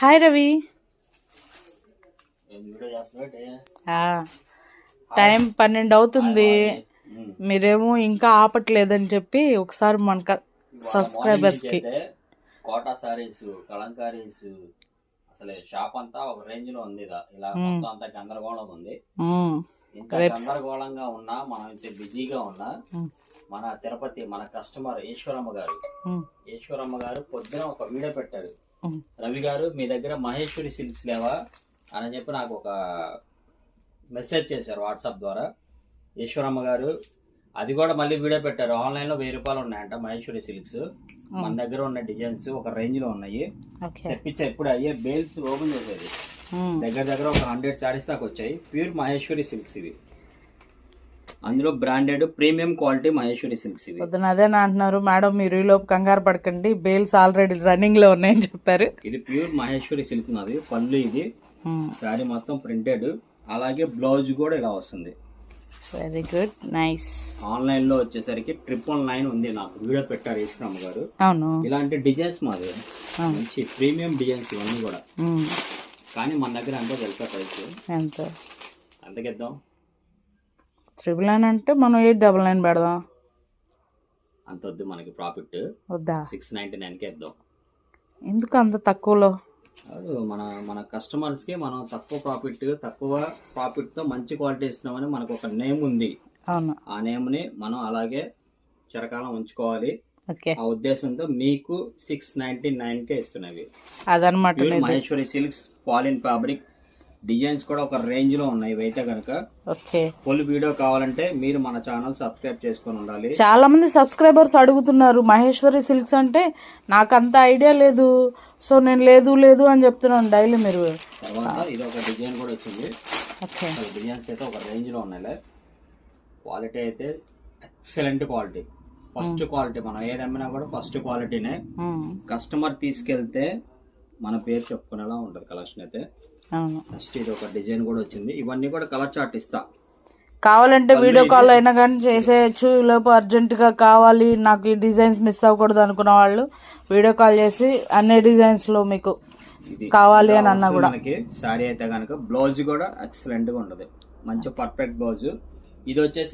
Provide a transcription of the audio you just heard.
Hi Ravi. Time? పన్నెండు అవుతుంది. మీరేమో ఇంకా ఆపట్లేదని చెప్పి ఒకసారి మన సబ్స్క్రైబర్స్కి అయితే కోటా సారీస్ కలంకారీస్ అసలు షాప్ అంతా ఒక రేంజ్లో ఉంది ఇలా మొత్తం అంతా గందరగోళంగా ఉంది. ఇంత గందరగోళంగా ఉన్నా మనం ఇంత బిజీగా ఉన్నా మన తిరుపతి మన కస్టమర్ ఈశ్వరమ్మ గారు. ఈశ్వరమ్మ గారు పొద్దున ఒక వీడియో పెట్టారు. రవి గారు మీ దగ్గర మహేశ్వరి సిల్క్స్ లేవా? అని చెప్పి నాకు ఒక మెసేజ్ చేశారు వాట్సాప్ ద్వారా. ఈశ్వరమ్మ గారు అది కూడా మళ్ళీ వీడియో పెట్టారు. ఆన్లైన్లో వెయ్యి రూపాయలు ఉన్నాయంట మహేశ్వరి సిల్క్స్. మన దగ్గర ఉన్న డిజైన్స్ ఒక రేంజ్లో ఉన్నాయి. తెప్పించా ఇప్పుడు అయ్యే బేల్స్ ఓపెన్ చేసేది. దగ్గర దగ్గర ఒక హండ్రెడ్ శారీస్ దాకా వచ్చాయి. ప్యూర్ మహేశ్వరి సిల్క్స్ ఇవి. అందులో branded premium quality Maheshwari silks ఇవి. పొద్దున అదే అంటున్నారు మేడం మీరు ఈ లోపు కంగారు పడకండి బేల్స్ ఆల్రెడీ రన్నింగ్లో ఉన్నాయని చెప్పారు. ఇది ప్యూర్ మహేశ్వరి సిల్క్ నాది పళ్ళు ఇది. శారీ మొత్తం ప్రింటెడ్. అలాగే బ్లౌజ్ కూడా ఇలా వస్తుంది. వెరీ గుడ్ నైస్ ఆన్లైన్లో వచ్చేసరికి ట్రిపుల్ నైన్ ఉంది నాకు వీడియో పెట్టారు ఈశ్వరమ్మ గారు. అవును. ఇలాంటి డిజైన్స్ మాది. మంచి ప్రీమియం డిజైన్స్ ఇవన్నీ కూడా. కానీ మన దగ్గర అంతా తెలుసా ప్రైస్ ఎంత? అంతకిద్దాం. ట్రిపుల్ నైన్ అంటే మనం ఎయిట్ డబల్ నైన్ పెడదాం. అంత వద్దు మనకి ప్రాఫిట్ వద్దా? సిక్స్ నైన్టీ నైన్కి ఇద్దాం. ఎందుకు అంత తక్కువలో? అది మన మన కస్టమర్స్కి మనం తక్కువ ప్రాఫిట్ తక్కువ ప్రాఫిట్తో మంచి క్వాలిటీ ఇస్తున్నామని మనకు ఒక నేమ్ ఉంది. అవును. ఆ నేమ్ని మనం అలాగే చిరకాలం ఉంచుకోవాలి. ఓకే. ఆ ఉద్దేశంతో మీకు సిక్స్ నైన్టీ నైన్కే ఇస్తున్నవి. అదనమాట. మహేశ్వరి సిల్క్స్ ఫాలిన్ ఫ్యాబ్రిక్ డిజైన్స్ కూడా ఒక రేంజ్లో ఉన్నాయి. ఇవైతే కనుక ఓకే. ఫుల్ వీడియో కావాలంటే మీరు మన ఛానల్ సబ్స్క్రైబ్ చేసుకొని ఉండాలి. చాలా మంది సబ్స్క్రైబర్స్ అడుగుతున్నారు మహేశ్వరి సిల్క్స్ అంటే నాకు అంత ఐడియా లేదు సో నేను లేదు లేదు అని చెప్తున్నాను డైలీ మీరు. తర్వాత ఇది ఒక డిజైన్ కూడా వచ్చింది. ఓకే. డిజైన్స్ అయితే ఒక రేంజ్లో ఉన్నాయి క్వాలిటీ అయితే ఎక్సలెంట్ క్వాలిటీ. ఫస్ట్ క్వాలిటీ మనం ఏది అమ్మినా కూడా ఫస్ట్ క్వాలిటీనే. కస్టమర్ తీసుకెళ్తే మన పేరు చెప్పుకునేలా ఉంటుంది కలెక్షన్ అయితే. ఫస్ట్ ఇది ఒక డిజైన్ కూడా వచ్చింది. ఇవన్నీ కూడా కలర్ చార్ట్ ఇస్తా. కావాలంటే వీడియో కాల్ అయినా కానీ చేసేయచ్చు. ఈలోపు అర్జెంటుగా కావాలి. నాకు ఈ డిజైన్స్ మిస్ అవ్వకూడదు అనుకున్న వాళ్ళు వీడియో కాల్ చేసి అన్ని డిజైన్స్లో మీకు కావాలి అని అన్నా కూడా. మనకి శారీ అయితే కనుక బ్లౌజ్ కూడా ఎక్సలెంట్గా ఉండదు. మంచి పర్ఫెక్ట్ బ్లౌజ్. ఇది వచ్చేసి